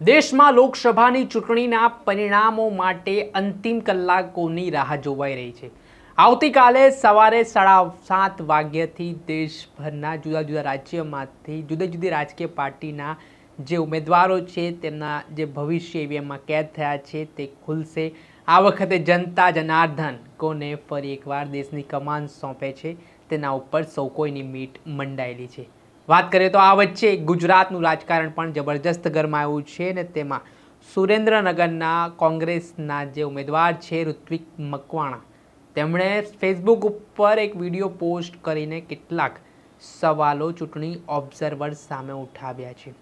દેશમાં લોકસભાની ચૂંટણીના પરિણામો માટે અંતિમ કલાકોની રાહ જોવાઈ રહી છે. આવતીકાલે સવારે સાડા સાત વાગ્યાથી દેશભરના જુદા જુદા રાજ્યમાંથી, જુદી જુદી રાજકીય પાર્ટીના જે ઉમેદવારો છે, તેમના જે ભવિષ્ય ઈવીએમમાં કેદ થયા છે, તે ખુલશે. આ વખતે જનતા જનાર્દન કોને ફરી એકવાર દેશની કમાન સોંપે છે, તેના ઉપર સૌ કોઈની મીટ મંડાયેલી છે. વાત કરીએ તો આ વચ્ચે ગુજરાતનું રાજકારણ પણ જબરજસ્ત ગરમાયું છે ને તેમાં સુરેન્દ્રનગરના કોંગ્રેસના જે ઉમેદવાર છે, ઋત્વિક મકવાણા, તેમણે ફેસબુક ઉપર એક વીડિયો પોસ્ટ કરીને કેટલાક સવાલો ચૂંટણી ઓબ્ઝર્વર સામે ઉઠાવ્યા છે.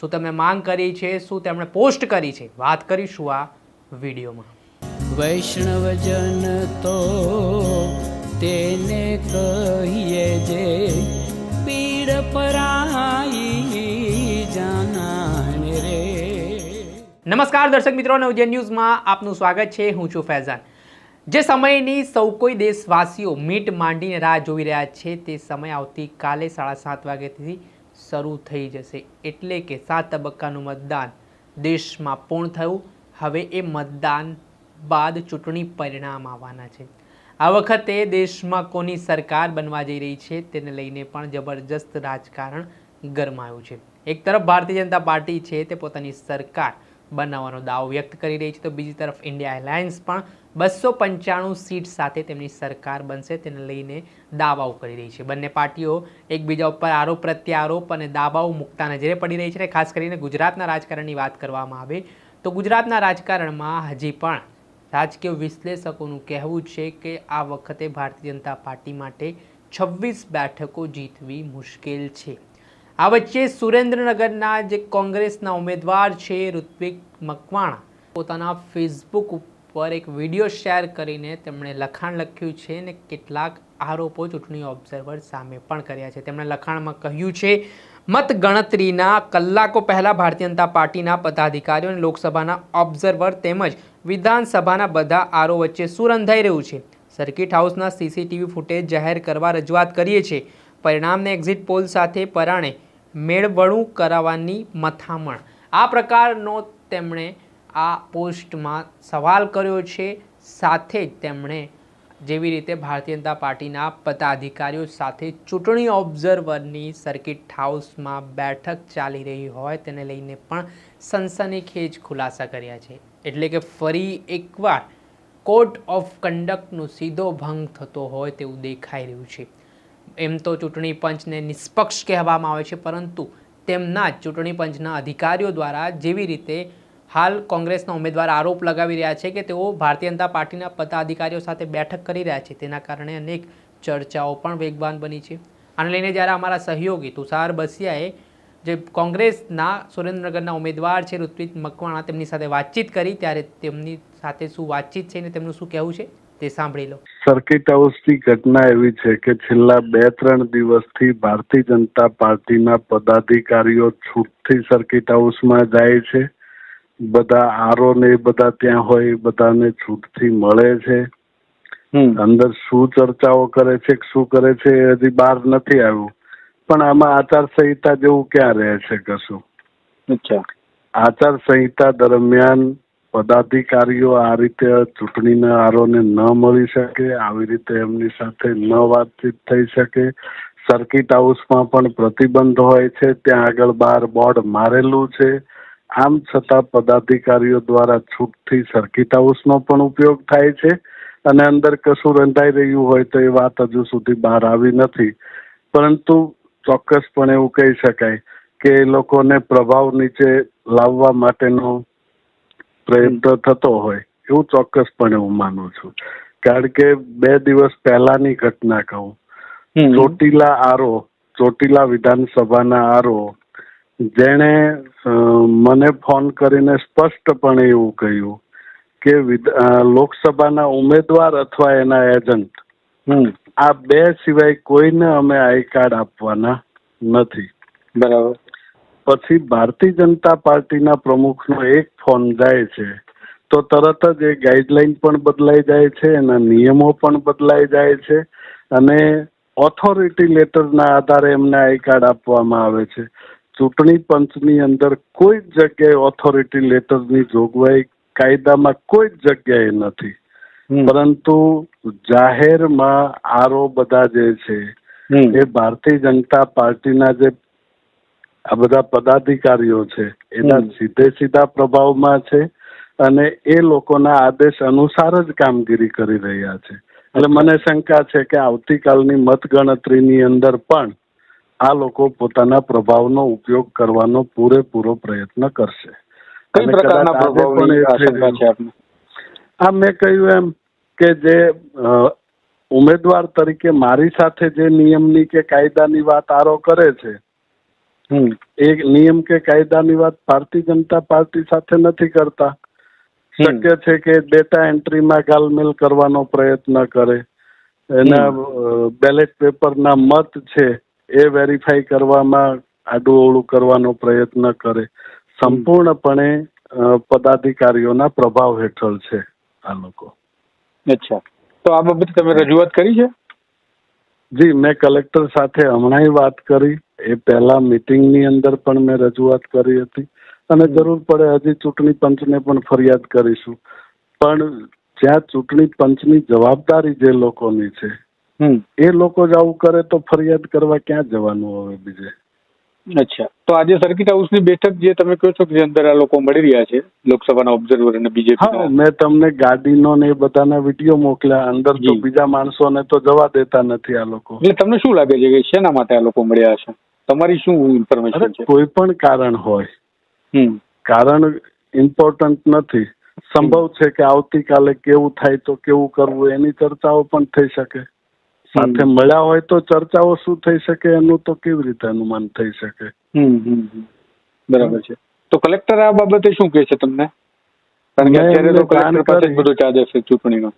શું તમે માંગ કરી છે? શું તેમણે પોસ્ટ કરી છે? વાત કરીશું આ વિડીયોમાં. વૈષ્ણવજન તો નમસ્કાર દર્શક મિત્રો નવજન ન્યૂઝમાં આપનું સ્વાગત છે. હું છું ફૈઝાન. જે સમયની સૌ કોઈ દેશવાસીઓ મીટ માંડીને રાહ જોઈ રહ્યા છે તે સમય આવતીકાલે સાડા સાત વાગ્યાથી શરૂ થઈ જશે. એટલે કે સાત તબક્કાનું મતદાન દેશમાં પૂર્ણ થયું. હવે એ મતદાન બાદ ચૂંટણી પરિણામ આવવાના છે. આ વખતે દેશમાં કોની સરકાર બનવા જઈ રહી છે તેને લઈને પણ જબરજસ્ત રાજકારણ ગરમાયું છે. એક તરફ ભારતીય જનતા પાર્ટી છે તે પોતાની સરકાર બનાવવાનો દાવો વ્યક્ત કરી રહી છે. તો બીજી તરફ ઇન્ડિયા એરલાઇન્સ પણ બસો પંચાણું સીટ સાથે તેમની સરકાર બનશે તેને લઈને દાવાઓ કરી રહી છે. બંને પાર્ટીઓ એકબીજા ઉપર આરોપ પ્રત્યારોપ અને દાવાઓ મૂકતા નજરે પડી રહી છે અને ખાસ કરીને ગુજરાતના રાજકારણની વાત કરવામાં આવે તો ગુજરાતના રાજકારણમાં હજી પણ રાજકીય વિશ્લેષકોનું કહેવું છે કે આ વખતે ભારતીય જનતા પાર્ટી માટે છવ્વીસ બેઠકો જીતવી મુશ્કેલ છે. આ વચ્ચે સુરેન્દ્રનગરના જે કોંગ્રેસના ઉમેદવાર છે ઋત્વિક મકવાણા, પોતાના ફેસબુક ઉપર એક વીડિયો શેર કરીને તેમણે લખાણ લખ્યું છે અને કેટલાક આરોપો ચૂંટણી ઓબ્ઝર્વર સામે પણ કર્યા છે. તેમણે લખાણમાં કહ્યું છે, મતગણતરીના કલાકો પહેલાં ભારતીય જનતા પાર્ટીના પદાધિકારીઓ અને લોકસભાના ઓબ્ઝર્વર તેમજ વિધાનસભાના બધા આરો વચ્ચે શું રંધાઈ રહ્યું છે. સર્કિટ હાઉસના સીસીટીવી ફૂટેજ જાહેર કરવા રજૂઆત કરીએ છીએ. પરિણામને એક્ઝિટ પોલ સાથે પરાણે મેળવણું કરાવવાની મથામણ. આ પ્રકારનો તેમણે આ પોસ્ટમાં સવાલ કર્યો છે. સાથે જ તેમણે જેવી રીતે ભારતીય જનતા પાર્ટીના પદાધિકારીઓ સાથે ચૂંટણી ઓબ્ઝર્વરની સર્કિટ હાઉસમાં બેઠક ચાલી રહી હોય તેને લઈને પણ સનસનીખેજ ખુલાસા કર્યા છે. એટલે કે ફરી એકવાર કોર્ટ ઓફ કન્ડક્ટનો સીધો ભંગ થતો હોય તેવું દેખાઈ રહ્યું છે. એમ તો ચૂંટણી પંચને નિષ્પક્ષ કહેવામાં આવે છે, પરંતુ તેમના જ ચૂંટણી પંચના અધિકારીઓ દ્વારા જેવી રીતે હાલ કોંગ્રેસના ઉમેદવાર આરોપ લગાવી રહ્યા છે કે તેઓ ભારતીય જનતા પાર્ટીના પદાધિકારીઓ સાથે બેઠક કરી રહ્યા છે, તેના કારણે અનેક ચર્ચાઓ પણ વેગવાન બની છે. આને લઈને જ્યારે અમારા સહયોગી તુષાર બસિયાએ જે કોંગ્રેસના સુરેન્દ્રનગરના ઉમેદવાર છે, ઋત્વિક મકવાણા, તેમની સાથે વાતચીત કરી, ત્યારે તેમની સાથે શું વાતચીત છે ને તેમનું શું કહેવું છે? તે સાંભળી લો. સર્કિટ હાઉસની ઘટના એવી છે કે છેલ્લા બે ત્રણ દિવસથી ભારતીય જનતા પાર્ટીના પદાધિકારીઓ છૂટથી સર્કિટ હાઉસમાં જાય છે. બધા આરો ને એ બધા ત્યાં હોય બધાને છૂટથી મળે છે. અંદર શું ચર્ચાઓ કરે છે શું કરે છે એ હજી બહાર નથી આવ્યું. પણ આમાં આચારસંહિતા જેવું ક્યાં રહે છે કશું? અચ્છા. આચાર સંહિતા દરમિયાન પદાધિકારીઓ આ રીતે ચૂંટણીના આરોને ન મળી શકે, આવી રીતે એમની સાથે ન વાતચીત થઈ શકે. સર્કિટ હાઉસમાં પણ પ્રતિબંધ હોય છે, ત્યાં આગળ બહાર બોર્ડ મારેલું છે. આમ છતાં પદાધિકારીઓ દ્વારા છૂટથી સર્કિટ હાઉસનો પણ ઉપયોગ થાય છે અને અંદર કશું રંધાઈ રહ્યું હોય તો એ વાત હજુ સુધી બહાર આવી નથી. પરંતુ ચોક્કસપણે એવું કહી શકાય કે એ લોકોને પ્રભાવ નીચે લાવવા માટેનો પ્રયત્ન થતો હોય એવું ચોક્કસપણે હું માનું છું. કારણ કે બે દિવસ પહેલાની ઘટના કહું. ચોટીલા આરો ચોટીલા વિધાનસભાના આરો જેણે મને ફોન કરીને સ્પષ્ટપણે એવું કહ્યું કે લોકસભાના ઉમેદવાર અથવા એના એજન્ટ આ બે સિવાય કોઈને અમે આઈ કાર્ડ આપવાના નથી. બરાબર. પછી ભારતીય જનતા પાર્ટીના પ્રમુખનો એક ફોન જાય છે તો તરત જ એ ગાઈડલાઈન પણ બદલાઈ જાય છે એના નિયમો પણ બદલાઈ જાય છે અને ઓથોરિટી લેટરના આધારે એમને આઈ કાર્ડ આપવામાં આવે છે. ચૂંટણી પંચની અંદર કોઈ જ જગ્યાએ ઓથોરિટી લેટરની જોગવાઈ કાયદામાં કોઈ જ જગ્યાએ નથી. પરંતુ જાહેરમાં આરો બધા જે છે એ ભારતીય જનતા પાર્ટીના જે આ બધા પદાધિકારીઓ છે. એના સીધે સીધા પ્રભાવમાં છે અને એ લોકોના આદેશ અનુસાર જ કામગીરી કરી રહ્યા છે. એટલે મને શંકા છે કે આવતીકાલની મતગણતરીની અંદર પણ આ લોકો પોતાના પ્રભાવનો ઉપયોગ કરવાનો પૂરેપૂરો પ્રયત્ન કરશે. કઈ પ્રકારના પ્રભાવની છે આ મેં કહ્યું એમ કે જે ઉમેદવાર તરીકે મારી સાથે જે નિયમની કે કાયદાની વાત આરો કરે છે હમ. એ નિયમ કે કાયદાની વાત ભારતીય જનતા પાર્ટી સાથે નથી કરતા. શક્ય છે કે ડેટા એન્ટ્રીમાં ગાલમેલ કરવાનો પ્રયત્ન કરે. એના બેલેટ પેપરના મત છે એ વેરીફાઈ કરવામાં આડું કરવાનો પ્રયત્ન કરે. સંપૂર્ણપણે પદાધિકારીઓના પ્રભાવ હેઠળ છે આ લોકો. અચ્છા. તો આ બાબતે તમે રજૂઆત કરી છે? જી મેં કલેક્ટર સાથે હમણાંય વાત કરી. એ પહેલા મિટિંગની અંદર પણ મેં રજૂઆત કરી હતી. અને જરૂર પડે હજી ચૂંટણી પંચને પણ ફરિયાદ કરીશું. પણ જ્યાં ચૂંટણી પંચની જવાબદારી જે લોકોની છે એ લોકો જ આવું કરે તો ફરિયાદ કરવા ક્યાં જવાનું હવે બીજે? અચ્છા. તો આજે સર્કિટ હાઉસની બેઠક જે તમે કહો છો કે જે અંદર આ લોકો મળી રહ્યા છે લોકસભાના ઓબ્ઝર્વર અને હા બીજેપી મેં તમને ગાડીનો ને એ બધાના વીડિયો મોકલ્યા. અંદર તો. બીજા માણસોને તો જવા દેતા નથી આ લોકો. એટલે તમને શું લાગે છે કે શેના માટે આ લોકો મળ્યા છે? તમારી શું ઇન્ફોર્મેશન છે? કોઈ પણ કારણ હોય. કારણ ઇમ્પોર્ટન્ટ નથી. સંભવ છે કે આવતીકાલે કેવું થાય તો કેવું કરવું એની ચર્ચાઓ પણ થઈ શકે. સાથે મળ્યા હોય તો ચર્ચાઓ શું થઈ શકે એનું તો કેવી રીતે અનુમાન થઈ શકે. બરાબર છે. તો કલેક્ટર આ બાબતે શું કહે છે તમને?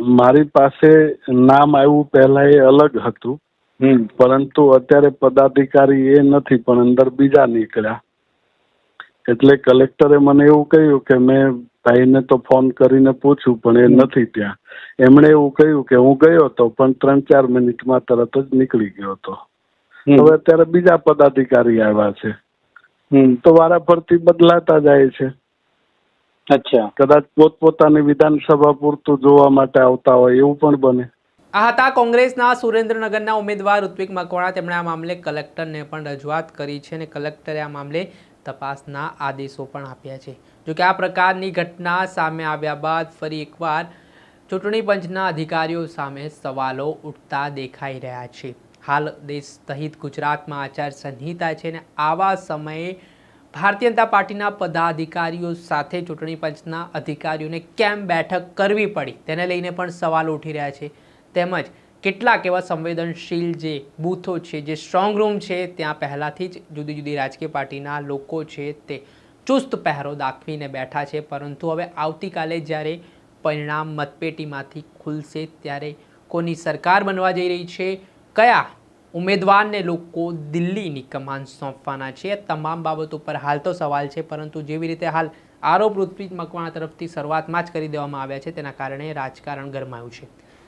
મારી પાસે નામ આવ્યું પહેલા એ અલગ હતું. પરંતુ અત્યારે પદાધિકારી એ નથી પણ અંદર બીજા નીકળ્યા. એટલે કલેક્ટરે મને એવું કહ્યું કે મેં ભાઈને તો ફોન કરીને પૂછ્યું પણ એ નથી ત્યાં. એમણે એવું કહ્યું કે હું ગયો હતો પણ ત્રણ ચાર મિનિટમાં તરત જ નીકળી ગયો હતો. હવે અત્યારે બીજા પદાધિકારી આવ્યા છે. હમ. તો વારાફરતી બદલાતા જાય છે. અચ્છા. કદાચ પોતપોતાની વિધાનસભા પૂરતું જોવા માટે આવતા હોય એવું પણ બને. આ હતા કોંગ્રેસના સુરેન્દ્રનગરના ઉમેદવાર ઋત્વિક મકવાણા. તેમણે આ મામલે કલેક્ટરને પણ રજૂઆત કરી છે અને કલેક્ટરે આ મામલે તપાસના આદેશો પણ આપ્યા છે. જોકે આ પ્રકારની ઘટના સામે આવ્યા બાદ ફરી એકવાર ચૂંટણી પંચના અધિકારીઓ સામે સવાલો ઉઠતા દેખાઈ રહ્યા છે. હાલ દેશ સહિત ગુજરાતમાં આચાર સંહિતા છે અને આવા સમયે ભારતીય જનતા પાર્ટીના પદાધિકારીઓ સાથે ચૂંટણી પંચના અધિકારીઓને કેમ બેઠક કરવી પડી? તેને લઈને પણ સવાલો ઉઠી રહ્યા છે. તેમજ કેટલાક એવા સંવેદનશીલ જે બૂથો છે, જે સ્ટ્રોંગ રૂમ છે, ત્યાં પહેલાંથી જ જુદી જુદી રાજકીય પાર્ટીના લોકો છે તે ચુસ્ત પહેરો દાખવીને બેઠા છે. પરંતુ હવે આવતીકાલે જ્યારે પરિણામ મતપેટીમાંથી ખુલશે, ત્યારે કોની સરકાર બનવા જઈ રહી છે? કયા ઉમેદવારને લોકો દિલ્હીની કમાન સોંપવાના છે? તમામ બાબતો પર હાલ તો સવાલ છે, પરંતુ જેવી રીતે હાલ આરોપ ઋત્વિક મકવાણા તરફથી શરૂઆતમાં જ કરી દેવામાં આવ્યા છે, તેના કારણે રાજકારણ ગરમાયું છે.